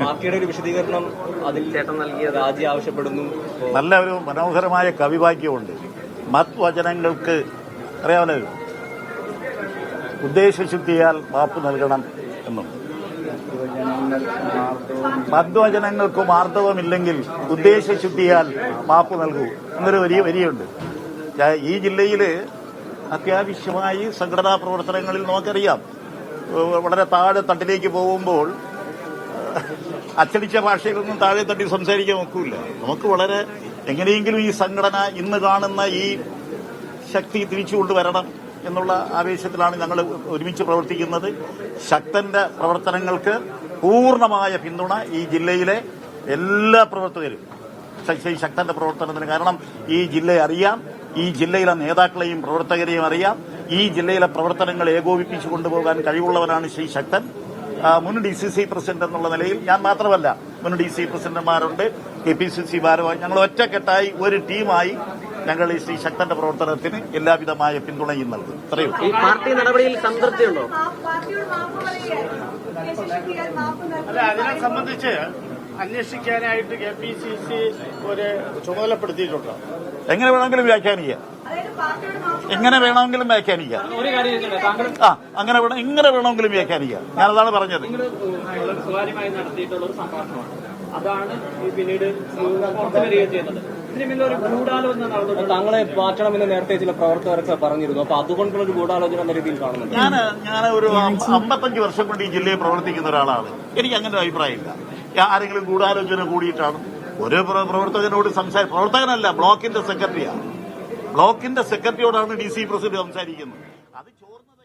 പാർട്ടിയുടെ ഒരു വിശദീകരണം അതിൽ ചേട്ടൻ നൽകിയ രാജി ആവശ്യപ്പെടുന്നു. നല്ല ഒരു മനോഹരമായ കവിവാക്യമുണ്ട്. മത് വചനങ്ങൾക്ക് അറിയാമല്ലോ. ഉദ്ദേശശുദ്ധിയാൽ മാപ്പ് നൽകണം എന്നും. മദ്വചനങ്ങൾക്ക് മാർദ്ദവമില്ലെങ്കിൽ ഉദ്ദേശശുദ്ധിയാൽ മാപ്പ് നൽകൂ. എന്നൊരു വലിയ വരിയുണ്ട്. ഈ ജില്ലയിൽ അത്യാവശ്യമായി സംഘടനാ പ്രവർത്തനങ്ങളിൽ നമുക്കറിയാം. വളരെ താഴെ തട്ടിലേക്ക് പോകുമ്പോൾ അച്ചടിച്ച ഭാഷയിലൊന്നും താഴെ തട്ടി സംസാരിക്കാൻ നോക്കൂല നമുക്ക് വളരെ എങ്ങനെയെങ്കിലും ഈ സംഘടന ഇന്ന് കാണുന്ന ഈ ശക്തി തിരിച്ചു കൊണ്ടുവരണം എന്നുള്ള ആവേശത്തിലാണ് ഞങ്ങൾ ഒരുമിച്ച് പ്രവർത്തിക്കുന്നത്. ശക്തന്റെ പ്രവർത്തനങ്ങൾക്ക് പൂർണമായ പിന്തുണ ഈ ജില്ലയിലെ എല്ലാ പ്രവർത്തകരും. ശക്തന്റെ പ്രവർത്തനത്തിന് കാരണം ഈ ജില്ലയെ അറിയാം ഈ ജില്ലയിലെ നേതാക്കളെയും പ്രവർത്തകരെയും അറിയാം ഈ ജില്ലയിലെ പ്രവർത്തനങ്ങൾ ഏകോപിപ്പിച്ചു കൊണ്ടുപോകാൻ കഴിവുള്ളവരാണ് ശ്രീ ശക്തൻ. മുൻ ഡി സി സി പ്രസിഡന്റ് എന്നുള്ള നിലയിൽ ഞാൻ മാത്രമല്ല മുൻ ഡി സി പ്രസിഡന്റുമാരുണ്ട് കെ പി സി സി ഭാരവാഹി ഞങ്ങൾ ഒറ്റക്കെട്ടായി ഒരു ടീമായി ഞങ്ങൾ ഈ ശ്രീ ശക്തന്റെ പ്രവർത്തനത്തിന് എല്ലാവിധമായ പിന്തുണയും നൽകും ഇത്രയും ഈ പാർട്ടി നടപടിയിൽ സംതൃപ്തിയുണ്ടോ? പാർട്ടിയോട് മാപ്പ് പറയുകയാണ് അല്ല അതിനെ സംബന്ധിച്ച് അന്വേഷിക്കാനായിട്ട് കെ പി സി സി ഒരു ചുമതലപ്പെടുത്തിയിട്ടുണ്ട്? എങ്ങനെ വേണമെങ്കിലും വ്യാഖ്യാനിക്കാം. എങ്ങനെ വേണമെങ്കിലും വ്യാഖ്യാനിക്കാം. ഒരു ആ അങ്ങനെ വേണം ഇങ്ങനെ വേണമെങ്കിലും വ്യാഖ്യാനിക്കാം. ഞാനതാണ് പറഞ്ഞത്. ഒരു അതാണ് ഈ പിന്നീട് പുറത്തു വരികയും ചെയ്യുന്നത് ഇതിന് ഒരു ഗൂഢാലോചന നടന്നിട്ടുണ്ട് താങ്കളെ മാറ്റണമെന്ന് നേരത്തെ ചില പ്രവർത്തകരൊക്കെ പറഞ്ഞിരുന്നു. അപ്പൊ അതുകൊണ്ടുള്ള ഒരു ഗൂഢാലോചന എന്ന രീതിയിൽ കാണുന്നുണ്ട്. ഞാൻ ഞാൻ ഒരു അമ്പ- അമ്പത്തഞ്ച് വർഷം കൊണ്ട് ഈ ജില്ലയിൽ പ്രവർത്തിക്കുന്ന ഒരാളാണ്. എനിക്ക് അങ്ങനെ ഒരു അഭിപ്രായമില്ല ആരെങ്കിലും ഗൂഢാലോചന കൂടിയിട്ടാണ്. പ്ര- പ്രവർത്തകനോട് സംസാരിക്കും പ്രവർത്തകനല്ല ബ്ലോക്കിന്റെ സെക്രട്ടറിയാണ് ബ്ലോക്കിന്റെ സെക്രട്ടറിയോടാണ് ഡി സി പ്രസിഡന്റ് സംസാരിക്കുന്നത്. അത് ചോദ്യം